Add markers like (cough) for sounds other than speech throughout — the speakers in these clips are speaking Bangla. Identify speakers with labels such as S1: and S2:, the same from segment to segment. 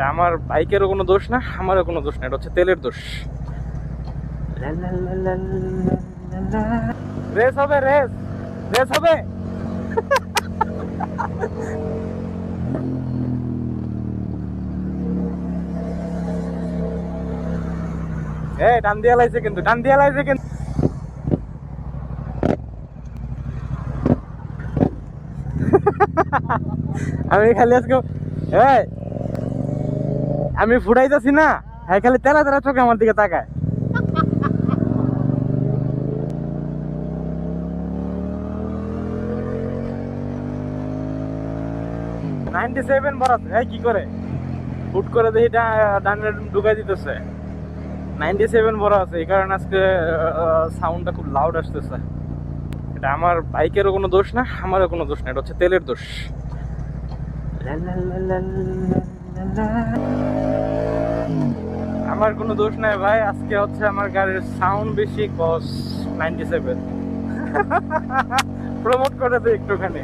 S1: এটা আমার বাইকেরও কোনো দোষ না, আমারও কোনো দোষ না, এটা হচ্ছে তেলের দোষ। রেস হবে, রেস রেস হবে। (laughs) লাইছে কিন্তু লাইছে কিন্তু। (laughs) আমি খালি আজকে আমি ফুটাইতেছি না। হ্যাঁ খালি তেরা তেরা চোখে আমার দিকে তাকায়। নাইনটি সেভেন ভরাচ্ছে এই কি করে? হুট করে দেখি ডা- ডানে ঢুকাই দিতেছে। নাইনটি সেভেন ভরা আছে এই কারণে আজকে সাউন্ডটা খুব লাউড আসতেছে। এটা আমার বাইকেরও কোনো দোষ না, আমারও কোনো দোষ না, এটা হচ্ছে তেলের দোষ। আমার কোনো দোষ নাই ভাই, আজকে হচ্ছে আমার গাড়ির সাউন্ড বেশি কস নাইনটি সেভেন প্রমোট করে দে একটুখানি।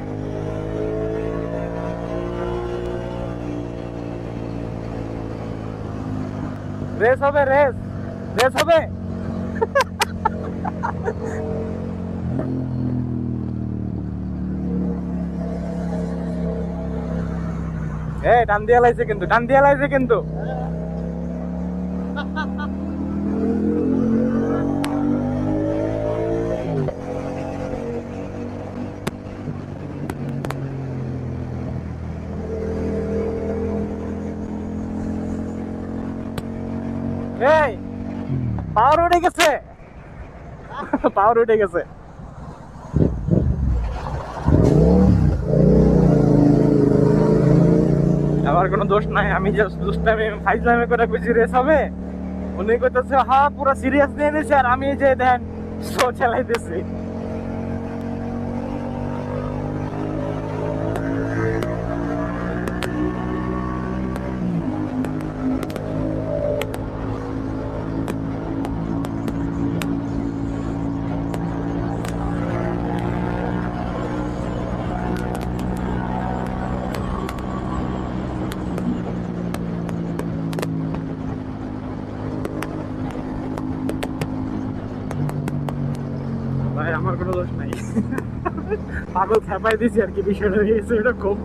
S1: রেস হবে রেস রেস হবে? (laughs) এ, টান দিয়া কিন্তু, টান দিয়া লাইছে কিন্তু। এই, পাওয়ার উঠে গেছে। পাওয়ার উঠে গেছে। আমার কোনো দোষ নাই, আমি জাস্ট দুষ্টামি, ফাইজলামি করে বেশি রেস হবে উনি কইতেছে হ্যাঁ পুরো সিরিয়াস নিয়ে নিছে, আর আমি যে দেন শো চালাইতেছি। ভাই, আমার কোনো দোষ নাই। পাগল খেপাই দিছি আর কি বিষয়টা হয়েছে এরকম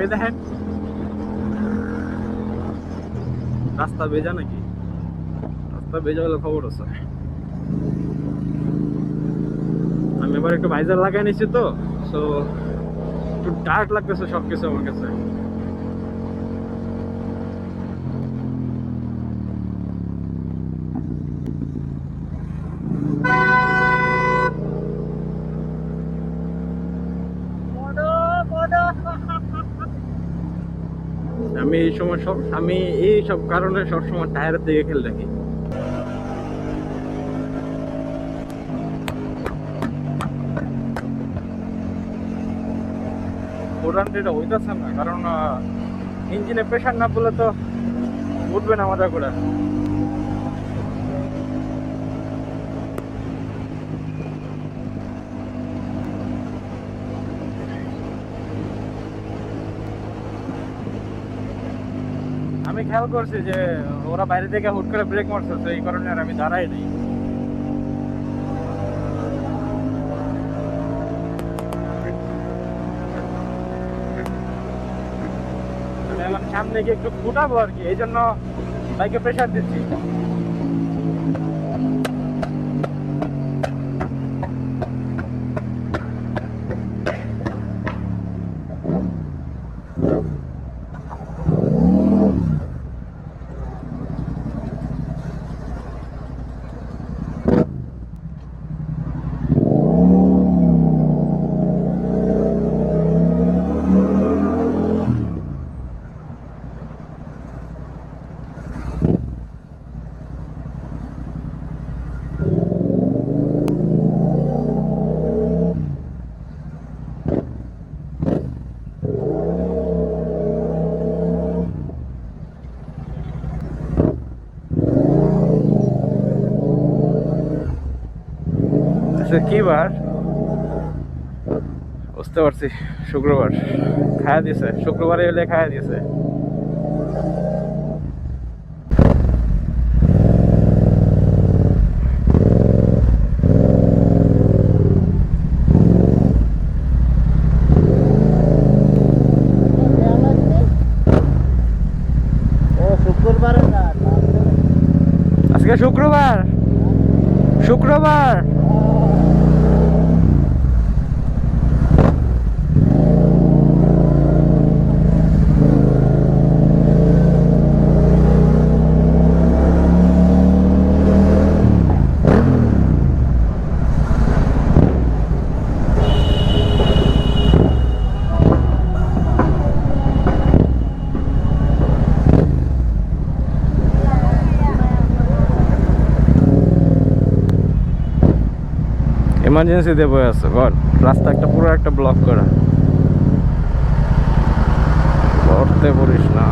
S1: এই দেখেন। রাস্তা বেজা নাকি? রাস্তা বেজা হলে খবর আছে। আমি এবার একটু ভাইজার লাগাই নিছি তো সো একটু ডার্ক লাগতেছে সবকিছু আমার কাছে। আমি এই সময় সব আমি এই সব কারণে সবসময় টায়ারের দিকে খেলে রাখি না, কারণ ইঞ্জিনে প্রেশার না পড়লে তো উঠবে না মজা করে। আমি খেয়াল করছি যে ওরা বাইরে থেকে হুট করে ব্রেক মারছে, তো এই কারণে আর আমি দাঁড়াই নেই। সামনে গিয়ে একটু ফুটাবো আর কি, এই জন্য বাইকে প্রেশার দিচ্ছি। আচ্ছা কি বার? বুঝতে পারছি শুক্রবার। খায়া দিছে শুক্রবারে এলে খায়া
S2: ও
S1: আজকে শুক্রবার। শুক্রবার। এমার্জেন্সিতে বয়ে আছে বল। রাস্তা একটা পুরো একটা ব্লক করা। করতে পারিস না।